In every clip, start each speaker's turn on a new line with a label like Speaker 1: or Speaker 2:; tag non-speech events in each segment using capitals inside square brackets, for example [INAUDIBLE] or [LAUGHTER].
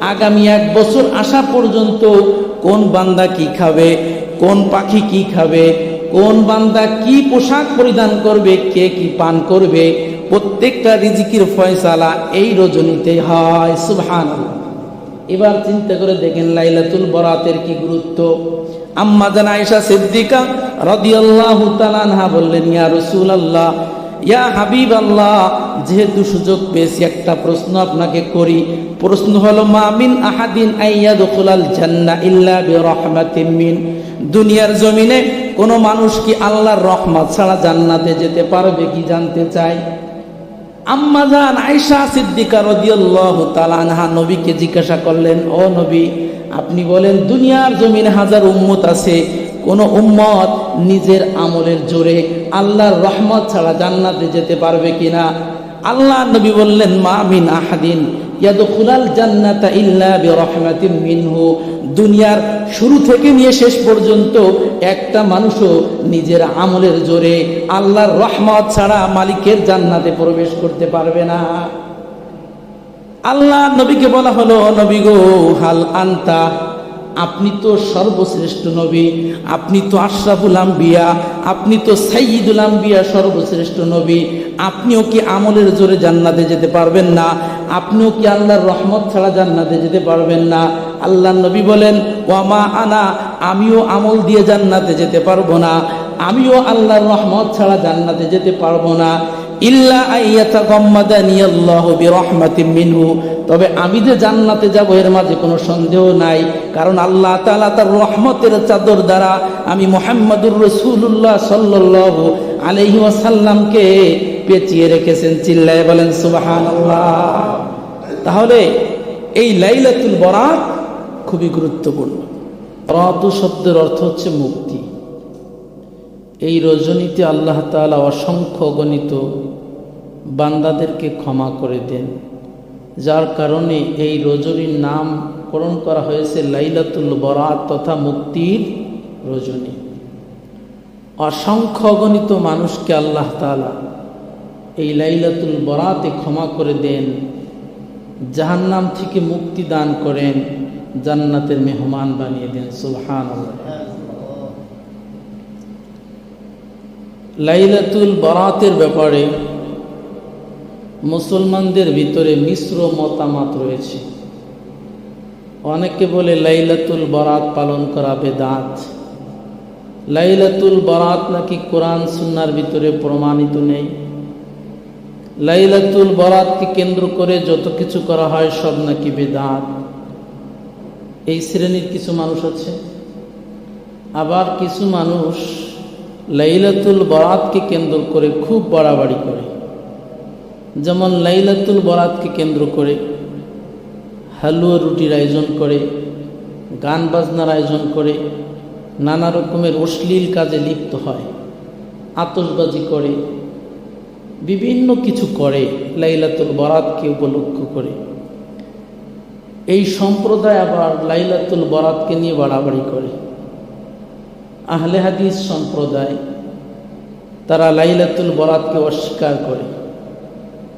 Speaker 1: আগামী এক বছর আসা পর্যন্ত কোন বান্দা কি খাবে, কোন পাখি কি খাবে, কোন বান্দা কি পোশাক পরিধান করবে, কে কি পান করবে, প্রত্যেকটা রিজিকির ফয়সালা এই রজনীতে হয় সুবহান এবার চিন্তা করে দেখেন লাইলাতুল বরাতের কি গুরুত্ব। আম্মা জান আয়েশা সিদ্দিকা রাদিয়াল্লাহু তাআলা বললেন, ইয়া রাসূলুল্লাহ ইয়া হাবিব আল্লাহ যেহেতু সুযোগ পেয়েছি, একটা প্রশ্ন আপনাকে করি। প্রশ্ন হলো মামিন আহাদিন আইয়াদুল জান্না ইল্লা বিরহমাতিন মিন। দুনিয়ার জমিনে কোনো মানুষ কি আল্লাহর রহমত ছাড়া জান্নাতে যেতে পারবে কি জানতে চাই? আম্মা জান আয়েশা সিদ্দিকা রাদিয়াল্লাহু তাআলা আনহা নবীকে জিজ্ঞাসা করলেন, ও নবী, আপনি বলেন দুনিয়ার জমিনে হাজার উম্মত আছে। কোন উম্মত নিজের আমলের জোরে আল্লাহর রহমত ছাড়া জান্নাতে যেতে পারবে কিনা? আল্লাহ নবী বললেন, মা মিন আহাদিন জান্নাতা ইল্লা বিরহমাতিন মিনহু। দুনিয়ার শুরু থেকে নিয়ে শেষ পর্যন্ত একটা মানুষও নিজের আমলের জোরে আল্লাহর রহমত ছাড়া মালিকের জান্নাতে প্রবেশ করতে পারবে না। আল্লাহ নবীকে বলা হলো, নবী গো, হাল আন্তা আপনি তো সর্বশ্রেষ্ঠ নবী, আপনি তো আশরাফুল আম্বিয়া, আপনি তো সাইয়িদুল আম্বিয়া সর্বশ্রেষ্ঠ নবী, আপনিও কি আমলের জোরে জান্নাতে যেতে পারবেন না? আপনিও কি আল্লাহর রহমত ছাড়া জান্নাতে যেতে পারবেন না? আল্লাহ নবী বলেন, ওয়ামা আনা, আমিও আমল দিয়ে জান্নাতে যেতে পারব না। আমিও আল্লাহর রহমত ছাড়া জান্নাতে যেতে পারব না। ইল্লা আইয়াতা গম্মাদানি আল্লাহ বিরহমাতিন মিনহু। তবে আমি যে জান্নাতে যাব, এর মাঝে কোনো সন্দেহ নাই, কারণ আল্লাহ তাআলা তার রহমতের চাদর দ্বারা আমি মুহাম্মাদুর রাসূলুল্লাহ সাল্লাল্লাহু আলাইহি ওয়াসাল্লামকে পেঁচিয়ে রেখেছেন। চিল্লায় বলেন, সুবহানাল্লাহ। তাহলে এই লাইলাতুল বরাত খুবই গুরুত্বপূর্ণ। বরাত শব্দের অর্থ হচ্ছে মুক্তি। এই রজনীতে আল্লাহ তাআলা অসংখ্য গণিত বান্দাদেরকে ক্ষমা করে দেন। যার কারণে এই রজনীর নামকরণ করা হয়েছে লাইলাতুল বরাত তথা মুক্তির রজনী। অসংখ্য গণিত মানুষকে আল্লাহ তাআলা এই লাইলাতুল বরাতে ক্ষমা করে দেন, জাহান্নাম থেকে মুক্তি দান করেন, জান্নাতের মেহমান বানিয়ে দেন। সুবহান লাইলাতুল বরাতের ব্যাপারে মুসলমানদের ভিতরে মিশ্র মতামত রয়েছে। অনেকে বলে লাইলাতুল বরাত পালন করা বেদাত। লাইলাতুল বরাত নাকি কোরআন সুন্নার ভিতরে প্রমাণিত নেই। লাইলাতুল বরাতকে কেন্দ্র করে যত কিছু করা হয় সব নাকি বেদাত। এই শ্রেণির কিছু মানুষ আছে। আবার কিছু মানুষ লাইলাতুল বরাতকে কেন্দ্র করে খুব বাড়াবাড়ি করে। যেমন লাইলাতুল বরাতকে কেন্দ্র করে হালুয়া রুটির আয়োজন করে, গান বাজনার আয়োজন করে, নানা রকমের অশ্লীল কাজে লিপ্ত হয় আতসবাজি করে, বিভিন্ন কিছু করে লাইলাতুল বরাতকে উপলক্ষ করে। এই সম্প্রদায় আবার লাইলাতুল বরাতকে নিয়ে বাড়াবাড়ি করে। আহলে হাদিস সম্প্রদায়, তারা লাইলাতুল বরাতকে অস্বীকার করে।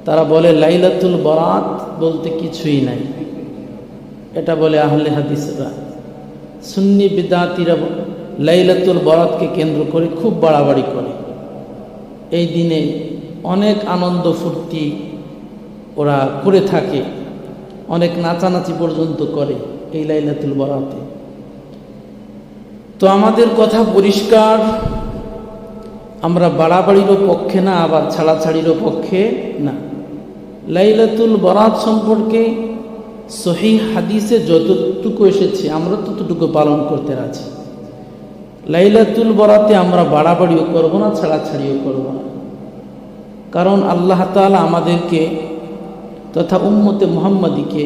Speaker 1: তারা বলে, লাইলাতুল বরাত বলতে কিছুই নাই। এটা বলে আহলে হাদিসরা। সুন্নি বিদাতিরা লাইলাতুল বরাতকে কেন্দ্র করে খুব বাড়াবাড়ি করে। এই দিনে অনেক আনন্দ ফুর্তি ওরা করে থাকে। অনেক নাচানাচি পর্যন্ত করে এই লাইলাতুল বরাতে। তো আমাদের কথা পরিষ্কার। আমরা বাড়াবাড়িরও পক্ষে না, আবার ছাড়াছাড়িরও পক্ষে না। লাইলাতুল বরাত সম্পর্কে সহি হাদিসে যতটুকু এসেছে, আমরা ততটুকু পালন করতে রাজি। লাইলাতুল বরাতে আমরা বাড়াবাড়িও করব না, ছাড়াছাড়িও করব না। কারণ আল্লাহ তালা আমাদেরকে তথা উম্মতে মোহাম্মদীকে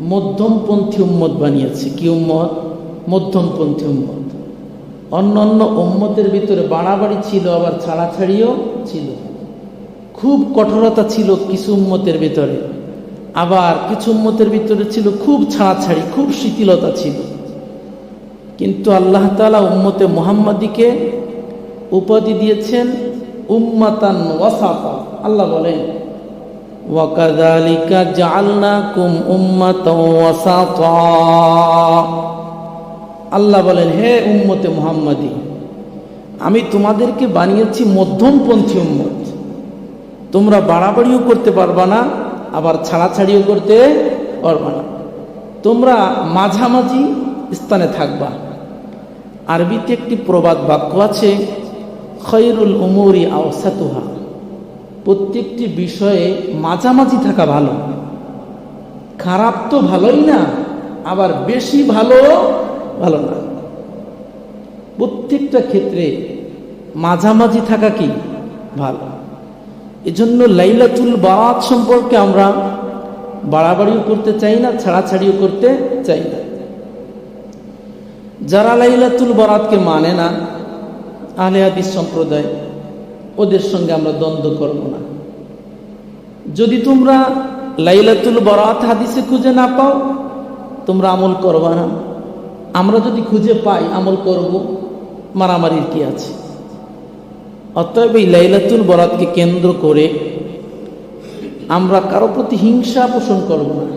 Speaker 1: মধ্যমপন্থী উম্মত বানিয়েছে। কি উম্মত? মধ্যমপন্থী উম্মত। অন্য অন্য ওম্মতের ভিতরে বাড়াবাড়ি ছিল, আবার ছাড়াছাড়িও ছিল। খুব কঠোরতা ছিল কিছু উম্মতের ভিতরে। আবার কিছু উম্মতের ভিতরে ছিল খুব ছাড়াছাড়ি, খুব শিথিলতা ছিল। কিন্তু আল্লাহ তালা উম্মতে মোহাম্মদীকে উপাধি দিয়েছেন উম্মাতান ওয়াসাফা আল্লাহ বলেন ওয়াকাদালিকা জাআলনাকুম উম্মাতান ওয়াসাফা আল্লাহ বলেন, হে উম্মতে মুহাম্মাদি, আমি তোমাদেরকে বানিয়েছি মধ্যমপন্থী উম্মত। তোমরা বাড়াবাড়িও করতে পারবা না, আবার ছাড়াছাড়িও করতে পারবা না। তোমরা মাঝামাঝি স্থানে থাকবা। আরবিতে একটি প্রবাদ বাক্য আছে, খৈরুল উমরি আওসাতুহা প্রত্যেকটি বিষয়ে মাঝামাঝি থাকা ভালো। খারাপ তো ভালোই না, আবার বেশি ভালো ভালো না। প্রত্যেকটা ক্ষেত্রে মাঝামাঝি থাকা কি? ভালো। এজন্য লাইলাতুল বারাত সম্পর্কে আমরা বাড়াবাড়িও করতে চাই না, ছাড়াছাড়িও করতে চাই না। যারা লাইলাতুল বরাতকে মানে না, আহলে হাদিস সম্প্রদায়, ওদের সঙ্গে আমরা দ্বন্দ্ব করব না। যদি তোমরা লাইলাতুল বরাত হাদিসে খুঁজে না পাও, তোমরা আমল করবা না। আমরা যদি খুঁজে পাই আমল করব, মারামারির কি আছে? অতএব এই লাইলাতুল বরাতকে কেন্দ্র করে আমরা কারও প্রতি হিংসা পোষণ করব না।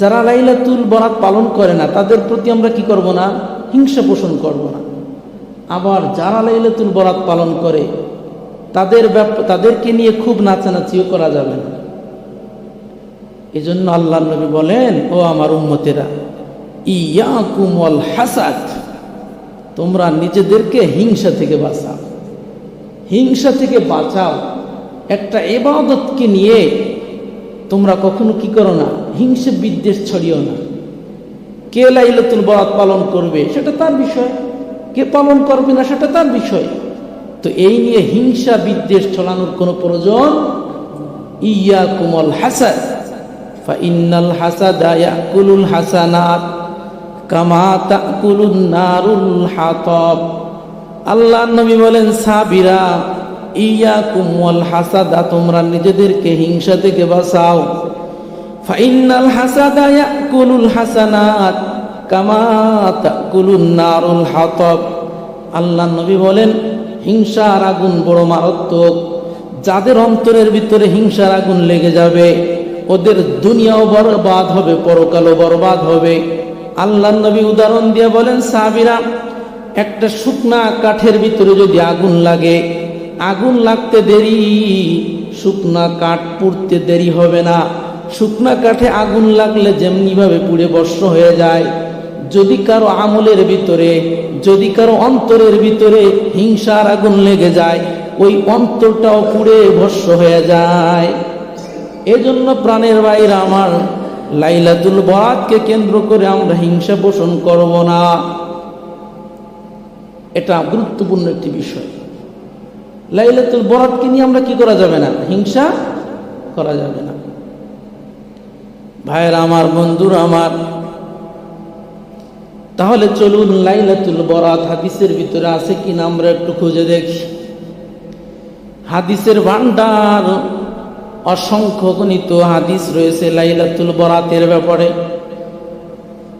Speaker 1: যারা লাইলাতুল বরাত পালন করে না, তাদের প্রতি আমরা কি করব না? হিংসা পোষণ করব না। আবার যারা লাইলাতুল বরাত পালন করে, তাদের তাদেরকে নিয়ে খুব নাচানাচিও করা যাবে না। এই জন্য আল্লাহ নবী বলেন, ও আমার উম্মতেরা ইয়াকুম হাসাদ তোমরা নিজেদেরকে হিংসা থেকে বাঁচাও। হিংসা থেকে বাঁচাও। একটা এবাদতকে নিয়ে তোমরা কখনো কি করো না? হিংসে বিদ্বেষ ছড়িও না। কে লাইলাতুল বরাত পালন করবে সেটা তার বিষয়। কে পালন করবে না সেটা তার বিষয়। তো এই নিয়ে হিংসা বিদ্বেষ ছড়ানোর কোনো প্রয়োজন ইয়া কুমল হাসাদ। ফাইনাল হাসাদা ইয়াকুলুল হাসানাত। কামা তাকুলুন নারুল হাতব। আল্লাহ নবী বলেন সাবিরা ইয়া কুমল হাসাদা, তোমরা নিজেদেরকে হিংসা থেকে বাঁচাও। ফাইনাল হাসাদা ইয়াকুলুল হাসানাত কামা তাকুলুন নারুল হাতব। আল্লাহ নবী বলেন, হিংসার আগুন বড় মারাত্মক। যাদের অন্তরের ভিতরে হিংসার আগুন লেগে যাবে, ওদের দুনিয়াও বরবাদ হবে, পরকালও বরবাদ হবে। আল্লাহ নবী উদাহরণ দিয়ে বলেন সাবিরা একটা শুকনা কাঠের ভিতরে যদি আগুন লাগে, আগুন লাগতে দেরি, শুকনা কাঠ পুড়তে দেরি হবে না। শুকনা কাঠে আগুন লাগলে যেমনিভাবে পুড়ে বর্ষ হয়ে যায়, যদি কারও আমলের ভিতরে, যদি কারও অন্তরের ভিতরে হিংসার আগুন লেগে যায়, ওই অন্তরটাও পুড়ে ভস্য হয়ে যায়। এজন্য প্রাণের বাইরে আমার লাইলাতুল বরাতকে কেন্দ্র করে আমরা হিংসা পোষণ করব না। এটা গুরুত্বপূর্ণ একটি বিষয়। লাইলাতুল বরাতকে নিয়ে আমরা কি করা যাবে না? হিংসা করা যাবে না। ভাইয়ের আমার, বন্ধুর আমার, তাহলে চলুন লাইলাতুল বরাত হাদিসের ভিতরে আছে কিনা আমরা একটু খুঁজে দেখি। হাদিসের ভান্ডার অসংখ্য গণিত হাদিস রয়েছে লাইলাতুল বরাতের ব্যাপারে।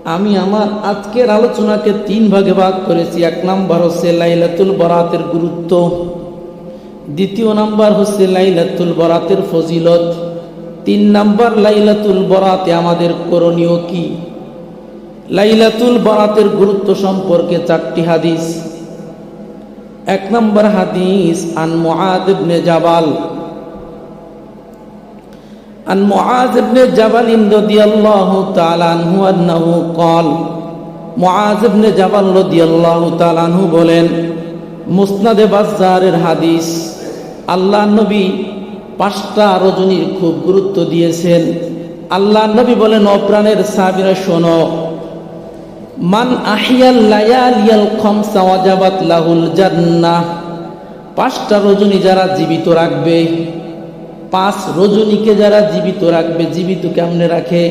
Speaker 1: আমি আমার আজকের আলোচনাকে তিন ভাগে ভাগ করেছি। এক নাম্বার হচ্ছে লাইলাতুল বরাতের গুরুত্ব। দ্বিতীয় নাম্বার হচ্ছে লাইলাতুল বরাতের ফজিলত। তিন নাম্বার লাইলাতুল বরাতে আমাদের করণীয় কি? লাইলাতুল বরাতের গুরুত্ব সম্পর্কে চারটি হাদিস। এক নম্বর হাদিস, আন মুআদ ইবনে জাবাল। عن معاذ بن جبل رضي الله تعالى عنه أنه قال معاذ بن جبل رضي الله تعالى عنه বলেন মুসনাদে বাজারের হাদিস আল্লাহ নবী পাঁচটা রজনীর খুব গুরুত্ব দিয়েছেন আল্লাহ নবী বলেন অপ্রাণের সাবিরা শোনো মান আহিয়াল লায়ালিয়াল খমসা ওয়াজাবাত লাহুল জান্নাহ পাঁচটা রজনী যারা জীবিত রাখবে পাঁচ রজনীকে যারা জীবিত রাখবে, জীবিত কেমনে রাখে?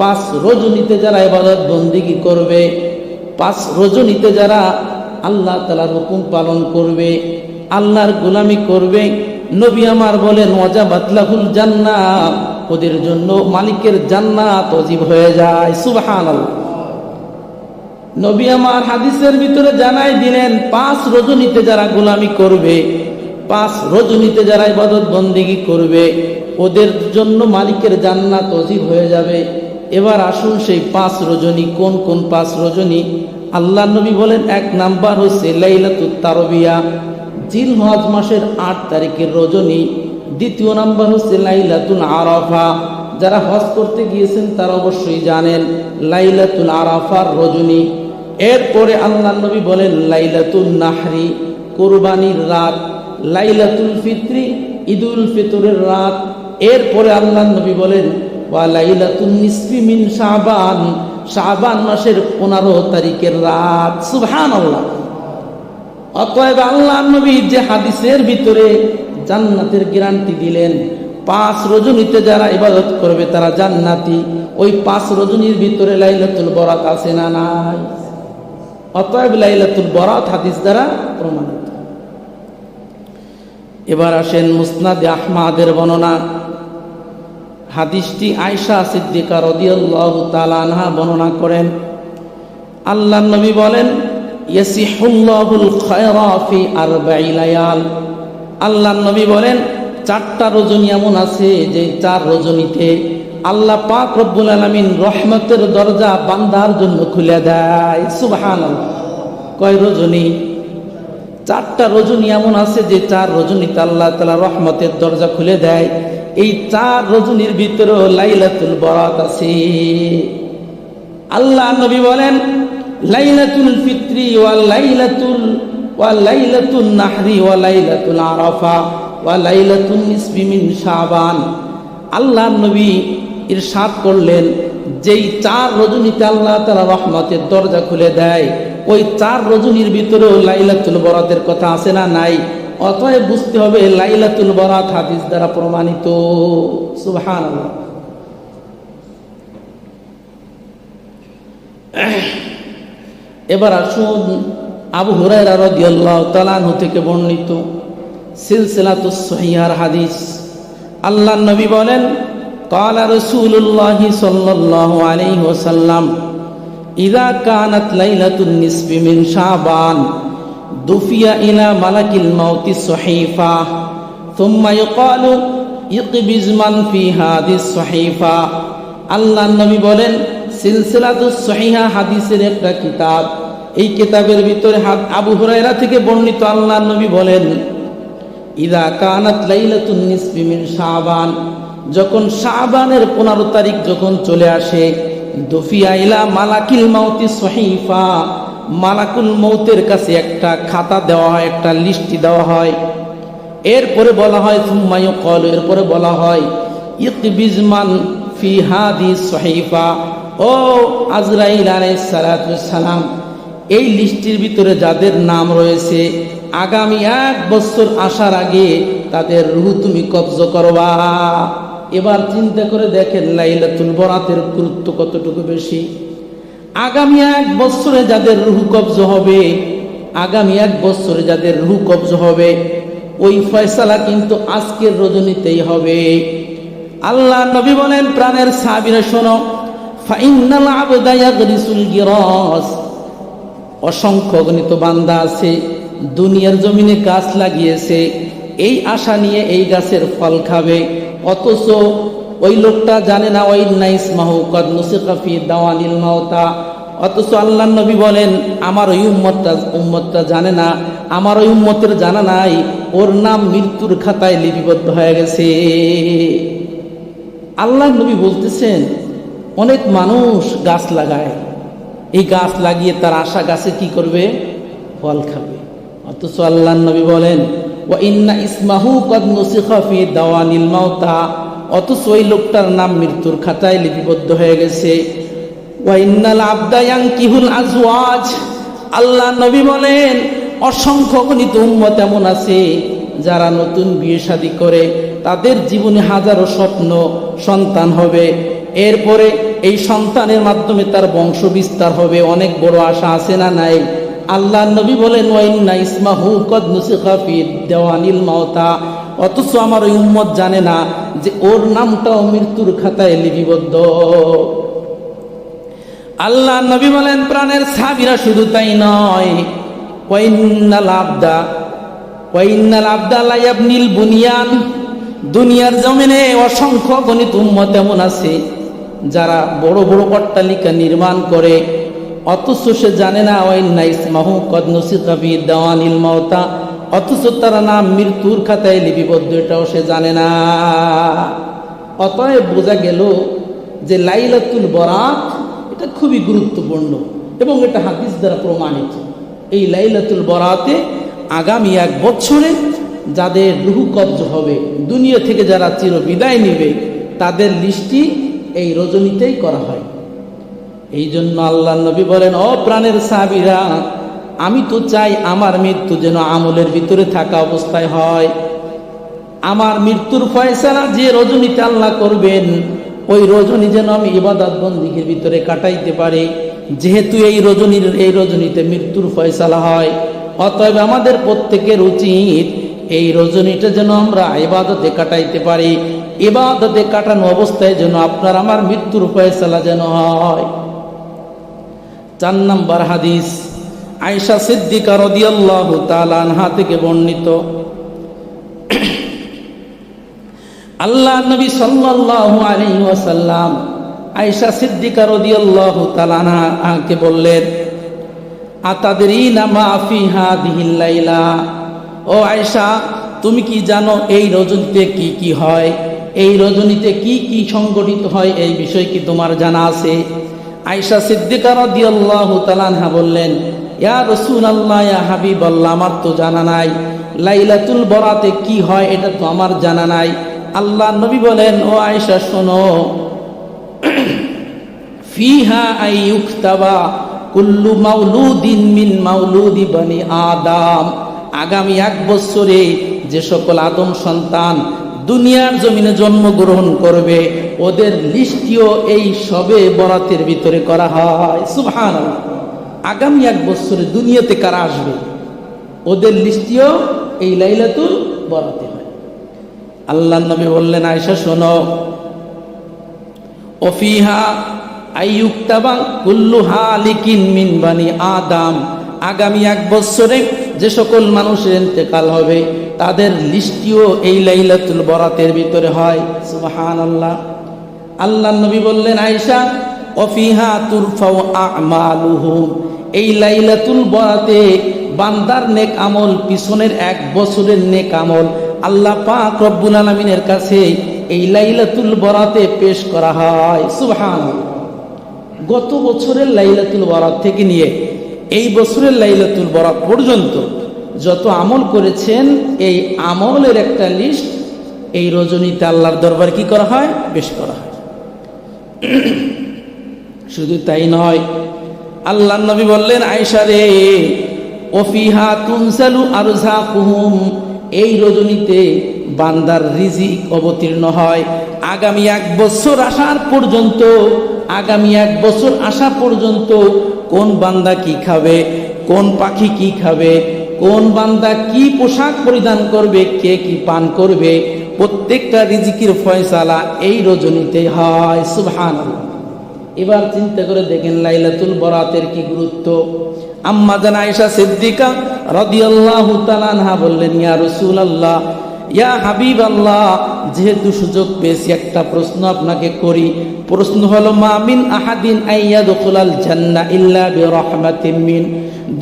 Speaker 1: পাঁচ রজনীতে যারা এবাদত বন্দিগি করবে, পাঁচ রজনীতে যারা আল্লাহ তালার হুকুম পালন করবে, আল্লাহর গোলামি করবে, নবী আমার বলেন মজা বাতলাহুল জান্না ওদের জন্য মালিকের জান্নাত অজীব হয়ে যায়। সুবাহান নবী আমার হাদিসের ভিতরে জানাই দিলেন, পাঁচ রজনীতে যারা গোলামি করবে পাঁচ রজনীতে যারা ইবাদত বন্দিগি করবে, ওদের জন্য মালিকের জান্নাত অজীব হয়ে যাবে। এবার আসুন সেই পাঁচ রজনী, কোন কোন পাঁচ রজনী? আল্লাহ নবী বলেন, এক নাম্বার হচ্ছে লাইলাতুত তারবিয়া। জিল হজ মাসের আট তারিখের রজনী। দ্বিতীয় নাম্বার হচ্ছে লাইলাতুল আরাফা। যারা হজ করতে গিয়েছেন, তারা অবশ্যই জানেন লাইলাতুল আরাফার রজনী। এরপরে আল্লাহ নবী বলেন লাইলাতুল নাহরি, কোরবানির রাত। লাইলাতুল ফিত্রি, ঈদুল ফিতরের রাত। এরপরে আল্লাহ নবী বলেন, ওয়া লাইলাতুন নিসফি মিন শাবান। শাবান মাসের পনেরো তারিখের রাত। সুবহানাল্লাহ। অতএব আল্লাহ নবী যে হাদিসের ভিতরে জান্নাতের গ্যারান্টি দিলেন, পাঁচ রজনীতে যারা ইবাদত করবে তারা জান্নাতি। ওই পাঁচ রজনীর ভিতরে লাইলাতুল বরাত আছে না নাই? অতএব লাইলাতুল বরাত হাদিস দ্বারা প্রমাণিত। এবার আসেন মুসনাদে আহমাদের বর্ণনা। হাদিসটি আয়সা সিদ্দিকা রদিয়াল্লাহু তাআলা আনহা বর্ণনা করেন। আল্লাহ নবী বলেন, ইয়াসিহুল্লাহুল খায়রা ফি আরবাই লায়াল। আল্লাহ নবী বলেন, চারটা রজনী এমন আছে যে চার রজনীতে আল্লাহ পাক রব্বুল আলামিন রহমতের দরজা বান্দার জন্য খুলে দেয়। সুবহানাল্লাহ। কয় রজনী? চারটা রজনী এমন আছে যে চার রজনীতে আল্লাহ তালা রহমতের দরজা খুলে দেয়। এই চার রজনীর ভিতরেও লাইলাতুল বরাত আছে। আল্লাহ নবী বলেন, লাইলাতুল ফিত্রি ওয়া লাইলাতুল ওয়া লাইলাতুল নাহরি ওয়া লাইলাতুল আরাফা ওয়া লাইলাতুল নিসফি মিন শাবান। আল্লাহ নবী ইরশাদ করলেন, যেই চার রজনীতে আল্লাহ তাআলা রহমতের দরজা খুলে দেয় ওই চার রজনীর ভিতরেও লাইলাতুল বরাতের কথা আছে না নাই? অতএব বুঝতে হবে লাইলাতুল বরাত হাদিস দ্বারা প্রমাণিত। সুহান এবার আসুন আবু হুরাইরা রদিয়াল্লাহ তালানহু থেকে বর্ণিত সিলসিলাতুস সহিহার হাদিস। আল্লাহ নবী বলেন, কালা রসুল্লাহ সাল্লাহ আলাইহি ওসাল্লাম ইদা কানাত লাইলাতুন নিসফি মিন শাবান দুফিয়া ইলা মালাকিল মাউতি সহিফা থুম্মা ইউকালু ইকবিজ মান ফি হাদিস সহিফা। আল্লাহ নবী বলেন সিলসিলাতুস সহিহা হাদিসের একটা কিতাব। এই কিতাবের ভিতরে হাত আবু হুরায়রা থেকে বর্ণিত আল্লাহ নবী বলেন, ইদা কানাত লাইলাতুন নিসফি মিন শাবান, যখন শাবানের পনেরো তারিখ যখন চলে আসে দফিয়া ইলা মালাকিল মাউতি সহিফা। মালাকুল মৌতের কাছে একটা খাতা দেওয়া হয়, একটা লিস্টি দেওয়া হয়। এরপরে বলা হয় সুম্মায়ু কল এরপরে বলা হয় ইকবিজমান ফি হাদি সহিফা। ও আজরাইল সালাম এই লিস্টির ভিতরে যাদের নাম রয়েছে, আগামী এক বছর আসার আগে তাদের রুহ তুমি কবজ করবা। এবার চিন্তা করে দেখেন লাইলাতুল বরাতের গুরুত্ব কতটুকু বেশি। আগামী এক বছরে যাদের রুহ কবজ হবে, আগামী এক বছরে যাদের রুহ কবজ হবে, ওই ফয়সালা কিন্তু আজকের রজনীতেই হবে। আল্লাহ নবী বলেন প্রাণের সাবিরা শোনো অসংখ্য গণিত বান্দা আছে, দুনিয়ার জমিনে গাছ লাগিয়েছে, এই আশা নিয়ে এই গাছের ফল খাবে। অথচ ওই লোকটা জানে না, ওই নাইস মাহু, কদ নুসিকাফি দাওয়ানিল মাওতা অথচ আল্লাহ নবী বলেন, আমার ওই উম্মতটা উম্মতটা জানে না, আমার ওই উম্মতের জানা নাই, ওর নাম মৃত্যুর খাতায় লিপিবদ্ধ হয়ে গেছে। আল্লাহ নবী বলতেছেন, অনেক মানুষ গাছ লাগায়। এই গাছ লাগিয়ে তার আশা গাছে কি করবে? ফল খাবে। অথচ আল্লাহ নবী বলেন ও ইন্না ইসমাহু কদ নসিখাফি দাওয়ানিল মাওতা। অথচ ওই লোকটার নাম মৃত্যুর খাতায় লিপিবদ্ধ হয়ে গেছে। ওয়াইন্নাল আবদায়াং কিহুল আজওয়াজ। আল্লাহ নবী বলেন, অসংখ্য গণিত উম্মত এমন আছে যারা নতুন বিয়ে শাদী করে। তাদের জীবনে হাজারো স্বপ্ন, সন্তান হবে। এরপরে এই সন্তানের মাধ্যমে তার বংশ বিস্তার হবে। অনেক বড় আশা আছে না নাই? আল্লাহ নবী বলেন দেওয়ানিল মাওতা। অথচ আমার ওই উম্মত জানে না যে ওর নামটাও মৃত্যুর খাতায় লিপিবদ্ধ। আল্লাহ নবী বলেন, প্রাণের সাবিরা শুধু তাই নয়। আবদা বুনিয়ান। দুনিয়ার জমিনে অসংখ্য গণিত উম্মত এমন আছে যারা বড় বড় অট্টালিকা নির্মাণ করে। অথচ সে জানে না ওয়াইন্নাইস মাহু কদনসি কবি দেওয়ানিল মওতা। অথচ তারা নাম মৃত্যুর খাতায় লিপিবদ্ধ, এটাও সে জানে না। অতএব বোঝা গেল যে লাইলাতুল বরাত এটা খুবই গুরুত্বপূর্ণ এবং এটা হাদিস দ্বারা প্রমাণিত। এই লাইলাতুল বরাতে আগামী এক বছরে যাদের রুহু কব্জ হবে, দুনিয়া থেকে যারা চির বিদায় নেবে, তাদের লিস্টি এই রজনীতেই করা হয়। এই জন্য আল্লাহ নবী বলেন, ও প্রাণের সাবিরা আমি তো চাই আমার মৃত্যু যেন আমলের ভিতরে থাকা অবস্থায় হয়। আমার মৃত্যুর ফয়সালা যে রজনীতে আল্লাহ করবেন, ওই রজনী যেন আমি ইবাদত বন্দিগির ভিতরে কাটাইতে পারি। যেহেতু এই রজনীর, এই রজনীতে মৃত্যুর ফয়সালা হয়, অতএব আমাদের প্রত্যেকের উচিত এই রজনীটা যেন আমরা ইবাদতে কাটাইতে পারি। ইবাদতে কাটানো অবস্থায় যেন আপনার, আমার মৃত্যুর ফয়সালা যেন হয়। চার নম্বর হাদিস আয়সা সিদ্দিকা রদিয়াল্লাহু তাআলা আনহা থেকে বর্ণিত। আল্লাহ নবী সাল্লাল্লাহু আলাইহি ওয়াসাল্লাম আয়েশা সিদ্দিকা রাদিয়াল্লাহু তাআলা বললেন আতাদরিনা মা ফি হাদিহিল লাইলা? ও আয়েশা, তুমি কি জানো এই রজনীতে কি কি হয়? এই রজনীতে কি কি সংগঠিত হয়? এই বিষয় কি তোমার জানা আছে? আয়েশা সিদ্দিকা রাদিয়াল্লাহু তাআলা আনহা বললেন হাবিবাল্লাহ, আমার তো জানা নাই। লাইলাতুল বরাতে কি হয়, এটা তো আমার জানা নাই। আল্লাহ নবী বলেন, ও আয়েশা, শোনো। আই কুল্লু মিন বানি আদাম। আগামী এক বছরে যে সকল আদম সন্তান দুনিয়ার জমিনে জন্মগ্রহণ করবে, ওদের লিস্টিও এই সবে বরাতের ভিতরে করা হয়। সুবহান আগামী এক বছরে দুনিয়াতে কারা আসবে? ওদের লিস্টিও এই লাইলাতুল বরাতে হয়। আল্লাহ নবী বললেন আয়সা শোনো। ওফিহা আইয়ুক্তাবা কুল্লু হালিকিন মিন বানি আদাম। আগামী এক বছরে যে সকল মানুষের ইন্তেকাল হবে তাদের লিস্টিও এই লাইলাতুল বরাতের ভিতরে হয়। সুবহান আল্লাহ আল্লাহ নবী বললেন আয়সা অফিহা তুরফাও আমালুহুম এই লাইলাতুল বরাতে বান্দার নেক আমল, পিছনের এক বছরের নেক আমল। আল্লাহ পাক রব্বুল আলমিনের কাছে এই লাইলাতুল বরাতে পেশ করা হয়। সুবহান গত বছরের লাইলাতুল বরাত থেকে নিয়ে এই বছরের লাইলাতুল বরাত পর্যন্ত যত আমল করেছেন, এই আমলের একটা লিস্ট এই রজনীতে আল্লাহর দরবার কি করা হয়? বেশ করা হয়। [CLEARS THROAT] শুধু তাই নয় আল্লাহ নবী বললেন আয়সা রে ওফিহা তুনসালু আরজা কুহুম এই রজনীতে বান্দার রিজিক অবতীর্ণ হয়। আগামী এক বছর আসার পর্যন্ত, আগামী এক বছর আসা পর্যন্ত কোন বান্দা কি খাবে, কোন পাখি কি খাবে কোন বান্দা কি পোশাক পরিধান করবে, কে কি পান করবে, প্রত্যেকটা রিজিকির ফয়সালা এই রজনীতে হয় সুবহান এবার চিন্তা করে দেখেন লাইলাতুল বরাতের কি গুরুত্ব। আম্মা জান আয়েশা সিদ্দিকা রাদিয়াল্লাহু তাআলা আনহা বললেন, ইয়া রাসূলুল্লাহ, ইয়া হাবিব আল্লাহ যেহেতু সুযোগ পেয়েছি, একটা প্রশ্ন আপনাকে করি। প্রশ্ন হলো মামিন আহাদিন আইয়াদুল জান্না ইল্লা বিরহমাতিন মিন।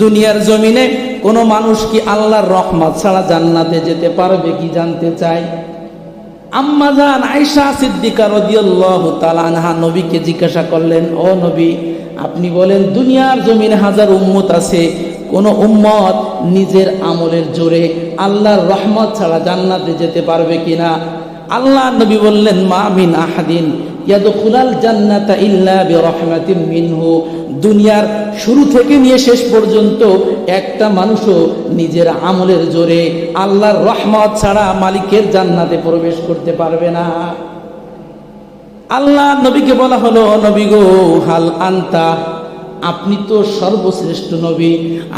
Speaker 1: দুনিয়ার জমিনে কোনো মানুষ কি আল্লাহর রহমত ছাড়া জান্নাতে যেতে পারবে কি জানতে চায়? আম্মা জান আয়েশা সিদ্দিকা রাদিয়াল্লাহু তাআলা আনহা নবীকে জিজ্ঞাসা করলেন, ও নবী, আপনি বলেন দুনিয়ার জমিনে হাজার উম্মত আছে। কোন উম্মত নিজের আমলের জোরে আল্লাহর রহমত ছাড়া জান্নাতে যেতে পারবে কিনা? আল্লাহ নবী বললেন, মা মিন আহাদিন ইয়াদখুলাল জান্নাতা ইল্লা বিরহমাতিন মিনহু। দুনিয়ার শুরু থেকে নিয়ে শেষ পর্যন্ত একটা মানুষও নিজের আমলের জোরে আল্লাহর রহমত ছাড়া মালিকের জান্নাতে প্রবেশ করতে পারবে না। আল্লাহ নবীকে বলা হলো, নবী গো, হাল আন্তা? আপনি তো সর্বশ্রেষ্ঠ নবী,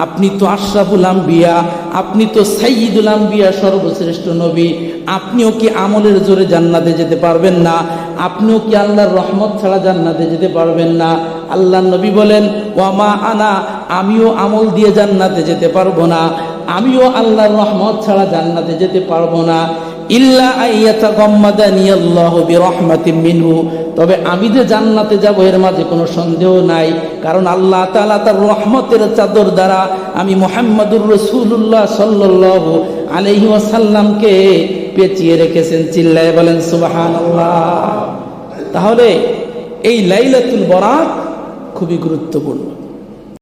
Speaker 1: আপনি তো আশরাফুল আম্বিয়া, আপনি তো সাইয়িদুল আম্বিয়া সর্বশ্রেষ্ঠ নবী, আপনিও কি আমলের জোরে জান্নাতে যেতে পারবেন না? আপনিও কি আল্লাহর রহমত ছাড়া জান্নাতে যেতে পারবেন না? আল্লাহ নবী বলেন ওয়ামা আনা, আমিও আমল দিয়ে জান্নাতে যেতে পারব না। আমিও আল্লাহর রহমত ছাড়া জান্নাতে যেতে পারব না। ইল্লা আইয়াতা গম্মাদানি আল্লাহ বিরহমাতিম মিনহু। তবে আমি যে জান্নাতে যাব এর মাঝে কোনো সন্দেহ নাই, কারণ আল্লাহ তাআলা তার রহমতের চাদর দ্বারা আমি মুহাম্মাদুর রাসূলুল্লাহ সাল্লাল্লাহু আলাইহি ওয়াসাল্লামকে পেঁচিয়ে রেখেছেন। চিল্লায় বলেন, সুবহানাল্লাহ। তাহলে এই লাইলাতুল বরাত খুবই গুরুত্বপূর্ণ।